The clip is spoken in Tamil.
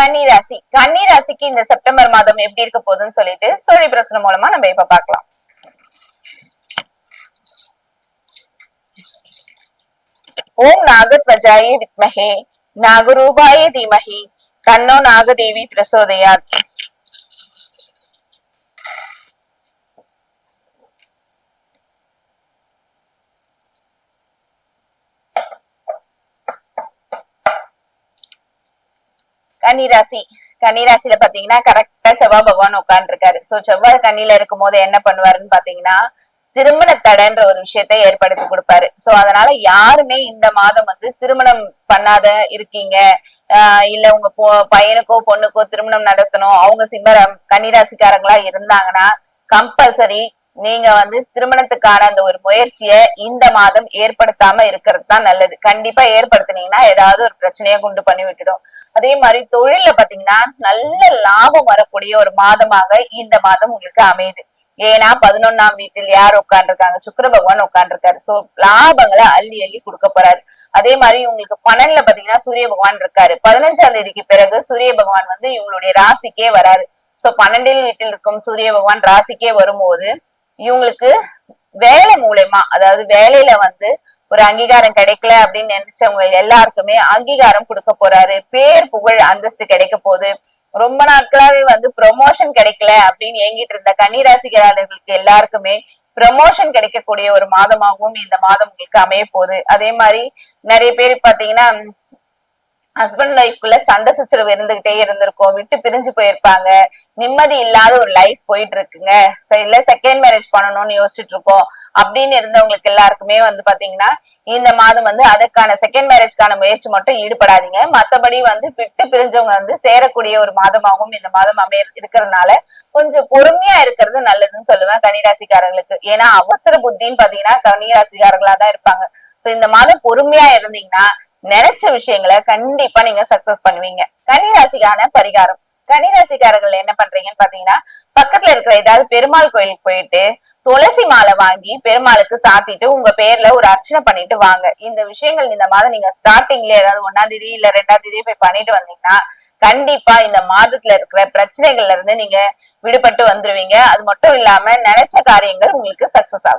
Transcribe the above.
கன்னி ராசி கன்னி ராசிக்கு இந்த செப்டம்பர் மாதம் எப்படி இருக்க போகுதுன்னு சொல்லிட்டு சோழி பிரசனம் மூலமா நம்ம இப்ப பார்க்கலாம். ஓம் நாகத்வஜாய வித்மஹே. நாகரூபாய தீமஹி. கண்ணோ நாகதேவி பிரசோதயாத். கன்னிராசி. கன்னிராசியில பாத்தீங்கன்னா கரெக்டா செவ்வாய் பகவான் உட்கார்ந்து இருக்காரு சோ செவ்வாய் கண்ணில இருக்கும் போது என்ன பண்ணுவாருன்னு பாத்தீங்கன்னா திருமண தடைன்ற ஒரு விஷயத்தை ஏற்படுத்தி கொடுப்பாரு. சோ அதனால யாருமே இந்த மாதம் வந்து திருமணம் பண்ணாத இருக்கீங்க. ஆஹ் இல்ல உங்க பையனுக்கோ பொண்ணுக்கோ திருமணம் நடத்தணும். அவங்க சிம்ம கன்னிராசிக்காரங்களா இருந்தாங்கன்னா கம்பல்சரி நீங்க வந்து திருமணத்துக்கான அந்த ஒரு முயற்சியை இந்த மாதம் ஏற்படுத்தாம இருக்கிறது தான் நல்லது. கண்டிப்பா ஏற்படுத்தினீங்கன்னா ஏதாவது ஒரு பிரச்சனையை கொண்டு பண்ணி விட்டுடும். அதே மாதிரி தொழில்ல பாத்தீங்கன்னா நல்ல லாபம் வரக்கூடிய ஒரு மாதமாக இந்த மாதம் உங்களுக்கு அமையுது. ஏன்னா பதினொன்னாம் வீட்டில் யார் உட்காந்துருக்காங்க சுக்கர பகவான் உட்காந்துருக்காரு சோ லாபங்களை அள்ளி அள்ளி கொடுக்க போறாரு. அதே மாதிரி உங்களுக்கு பன்னெண்டுல பாத்தீங்கன்னா சூரிய பகவான் இருக்காரு. பதினஞ்சாம் தேதிக்கு பிறகு சூரிய பகவான் வந்து இவங்களுடைய ராசிக்கே வராரு. சோ பன்னெண்டில் வீட்டில் இருக்கும் சூரிய பகவான் ராசிக்கே வரும்போது இவங்களுக்கு வேலை மூலயமா அதாவது வேலையில வந்து ஒரு அங்கீகாரம் கிடைக்கல அப்படின்னு நினைச்சவங்க எல்லாருக்குமே அங்கீகாரம் கொடுக்க போறாரு. பேர் புகழ் அந்தஸ்து கிடைக்க போகுது. ரொம்ப நாட்களாவே வந்து ப்ரொமோஷன் கிடைக்கல அப்படின்னு ஏங்கிட்டு இருந்த கன்னிராசிகாரர்களுக்கு எல்லாருக்குமே ப்ரமோஷன் கிடைக்கக்கூடிய ஒரு மாதமாகவும் இந்த மாதம் உங்களுக்கு அமைய போகுது. அதே மாதிரி நிறைய பேர் பாத்தீங்கன்னா ஹஸ்பண்ட் லைஃப்குள்ள சண்டை சச்சரவு இருந்துகிட்டே இருந்திருக்கும். விட்டு பிரிஞ்சு போயிருப்பாங்க. நிம்மதி இல்லாத ஒரு லைஃப் போயிட்டு இருக்குங்க. இல்ல செகண்ட் மேரேஜ் பண்ணணும்னு யோசிச்சுட்டு இருக்கோம். அப்படின்னு இருந்தவங்களுக்கு எல்லாருக்குமே வந்து பாத்தீங்கன்னா இந்த மாதம் வந்து அதுக்கான செகண்ட் மேரேஜ்க்கான முயற்சி மட்டும் ஈடுபடாதீங்க. மத்தபடி வந்து விட்டு பிரிஞ்சவங்க வந்து சேரக்கூடிய ஒரு மாதமாகவும் இந்த மாதம் அமைய இருக்கிறதுனால கொஞ்சம் பொறுமையா இருக்கிறது நல்லதுன்னு சொல்லுவேன் கன்னிராசிக்காரங்களுக்கு. ஏன்னா அவசர புத்தின்னு பாத்தீங்கன்னா கன்னிராசிக்காரர்களா தான் இருப்பாங்க. சோ இந்த மாதம் பொறுமையா இருந்தீங்கன்னா நினைச்ச விஷயங்களை கண்டிப்பா நீங்க சக்சஸ் பண்ணுவீங்க. கன்னிராசிக்கான பரிகாரம். கன்னிராசிக்காரர்கள் என்ன பண்றீங்கன்னு பாத்தீங்கன்னா பக்கத்துல இருக்கிற ஏதாவது பெருமாள் கோயிலுக்கு போயிட்டு துளசி மாலை வாங்கி பெருமாளுக்கு சாத்திட்டு உங்க பேர்ல ஒரு அர்ச்சனை பண்ணிட்டு வாங்க. இந்த விஷயங்கள் இந்த மாதம் நீங்க ஸ்டார்டிங்ல ஏதாவது ஒன்னாம் தேதி இல்ல ரெண்டாம் தேதி போய் பண்ணிட்டு வந்தீங்கன்னா கண்டிப்பா இந்த மாதத்துல இருக்கிற பிரச்சனைகள்ல இருந்து நீங்க விடுபட்டு வந்துருவீங்க. அது மட்டும் இல்லாம நினைச்ச காரியங்கள் உங்களுக்கு சக்சஸ் ஆகும்.